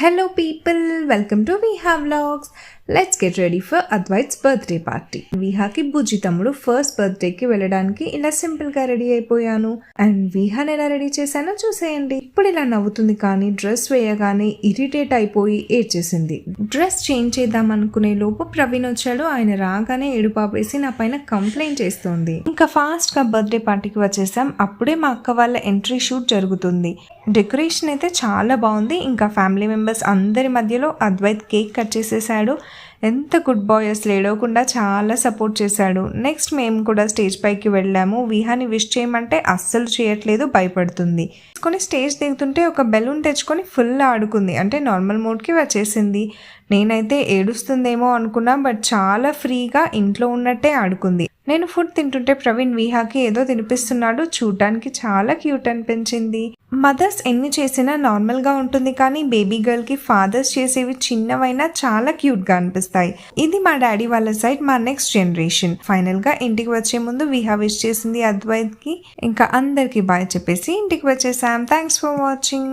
Hello people welcome to Viha vlogs let's get ready for Advait's birthday party విహాకి బుజ్జి తమ్ముడు first బర్త్డేకి వెళ్ళడానికి ఇలా సింపుల్గా రెడీ అయిపోయాను. అండ్ విహాని ఎలా రెడీ చేశానో చూసేయండి. ఇప్పుడు ఇలా నవ్వుతుంది కానీ డ్రెస్ వేయగానే ఇరిటేట్ అయిపోయి ఏడ్చేసింది. డ్రెస్ చేంజ్ చేద్దాం అనుకునే లోపు ప్రవీణ్ వచ్చాడు. ఆయన రాగానే ఏడుపాపేసి నా పైన కంప్లైంట్ చేస్తోంది. ఇంకా ఫాస్ట్గా బర్త్డే పార్టీకి వచ్చేసాం. అప్పుడే మా అక్క వాళ్ళ ఎంట్రీ షూట్ జరుగుతుంది. డెకరేషన్ అయితే చాలా బాగుంది. ఇంకా ఫ్యామిలీ మెంబర్స్ అందరి మధ్యలో అద్వైత్ కేక్ కట్ చేసేసాడు. ఎంత గుడ్ బాయ్ అసలు ఏడవకుండా చాలా సపోర్ట్ చేశాడు. నెక్స్ట్ మేము కూడా స్టేజ్ పైకి వెళ్ళాము. విహాని విష్ చేయమంటే అస్సలు చేయట్లేదు భయపడుతుంది. కొని స్టేజ్ దిగుతుంటే ఒక బెలూన్ తెచ్చుకొని ఫుల్ ఆడుకుంది. అంటే నార్మల్ మోడ్కి వచ్చేసింది. నేనైతే ఏడుస్తుందేమో అనుకున్నా బట్ చాలా ఫ్రీగా ఇంట్లో ఉన్నట్టే ఆడుకుంది. నేను ఫుడ్ తింటుంటే ప్రవీణ్ విహాకి ఏదో తినిపిస్తున్నాడు. చూడటానికి చాలా క్యూట్ అనిపించింది. మదర్స్ ఎన్ని చేసినా నార్మల్గా ఉంటుంది కానీ బేబీ గర్ల్కి ఫాదర్స్ చేసేవి చిన్నవైనా చాలా క్యూట్గా అనిపిస్తాయి ఇది మా డాడీ వాళ్ళ సైడ్ మా నెక్స్ట్ జనరేషన్. ఫైనల్గా ఇంటికి వచ్చే ముందు విహా విష్ చేసింది అద్వైత్కి. ఇంకా అందరికి బాయ్ చెప్పేసి ఇంటికి వచ్చేసాం. Thanks for watching